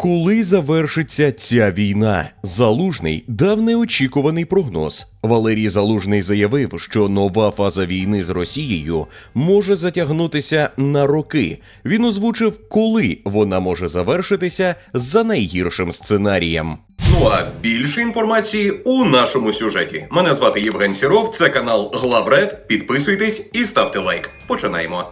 Коли завершиться ця війна? Залужний дав неочікуваний прогноз. Валерій Залужний заявив, що нова фаза війни з Росією може затягнутися на роки. Він озвучив, коли вона може завершитися за найгіршим сценарієм. Ну а більше інформації у нашому сюжеті. Мене звати Євген Сіров, це канал Главред. Підписуйтесь і ставте лайк. Починаємо.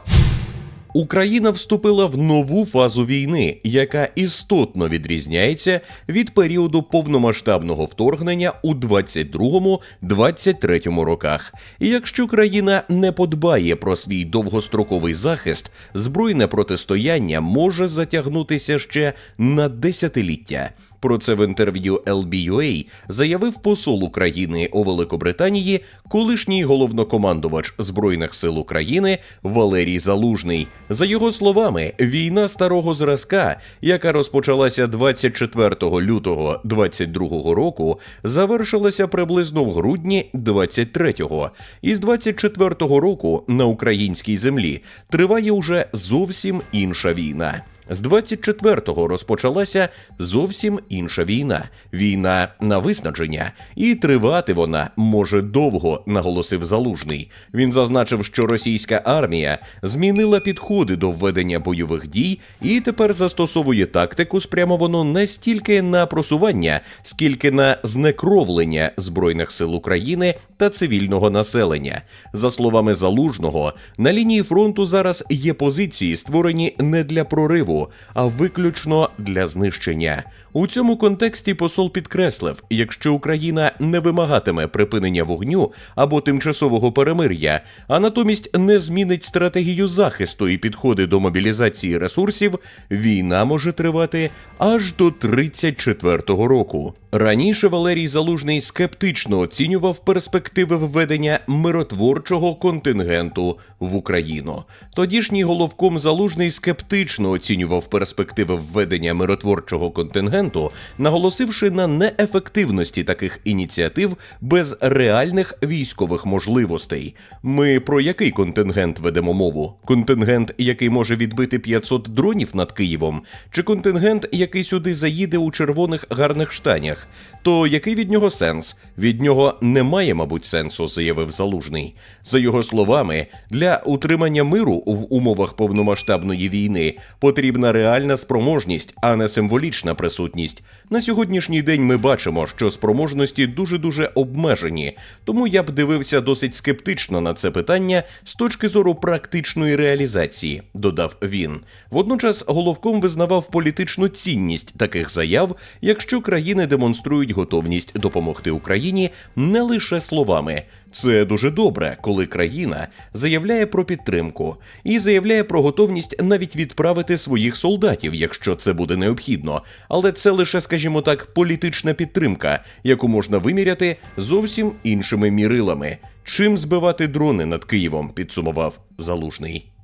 Україна вступила в нову фазу війни, яка істотно відрізняється від періоду повномасштабного вторгнення у 22-23 роках. І якщо країна не подбає про свій довгостроковий захист, збройне протистояння може затягнутися ще на десятиліття. Про це в інтерв'ю LBUA заявив посол України у Великобританії, колишній головнокомандувач збройних сил України Валерій Залужний. За його словами, війна старого зразка, яка розпочалася 24 лютого 22 року, завершилася приблизно в грудні 23-го. І з 24-го року на українській землі триває уже зовсім інша війна. З 24-го розпочалася зовсім інша війна війна на виснаження, і тривати вона може довго, наголосив залужний. Він зазначив, що російська армія змінила підходи до введення бойових дій і тепер застосовує тактику, спрямовану не стільки на просування, скільки на знекровлення збройних сил України та цивільного населення. За словами залужного, на лінії фронту зараз є позиції, створені не для прориву а виключно для знищення. У цьому контексті посол підкреслив: якщо Україна не вимагатиме припинення вогню або тимчасового перемир'я, а натомість не змінить стратегію захисту і підходи до мобілізації ресурсів, війна може тривати аж до 34-го року. Раніше Валерій Залужний скептично оцінював перспективи введення миротворчого контингенту в Україну. Тодішній головком Залужний скептично оцінював перспективи введення миротворчого контингенту, наголосивши на неефективності таких ініціатив без реальних військових можливостей. Ми про який контингент ведемо мову? Контингент, який може відбити 500 дронів над Києвом, чи контингент, який сюди заїде у червоних гарних штанях? То який від нього сенс? Від нього немає, мабуть, сенсу, заявив Залужний. За його словами, для утримання миру в умовах повномасштабної війни потрібна реальна спроможність, а не символічна присутність. На сьогоднішній день ми бачимо, що спроможності дуже дуже обмежені, тому я б дивився досить скептично на це питання з точки зору практичної реалізації, додав він. Водночас головком визнавав політичну цінність таких заяв, якщо країни демонструють готовність допомогти Україні не лише словами. Це дуже добре, коли країна заявляє про підтримку і заявляє про готовність навіть відправити своїх солдатів, якщо це буде необхідно. Але це лише, скажімо так, політична підтримка, яку можна виміряти зовсім іншими мірилами. Чим збивати дрони над Києвом, підсумував залужний.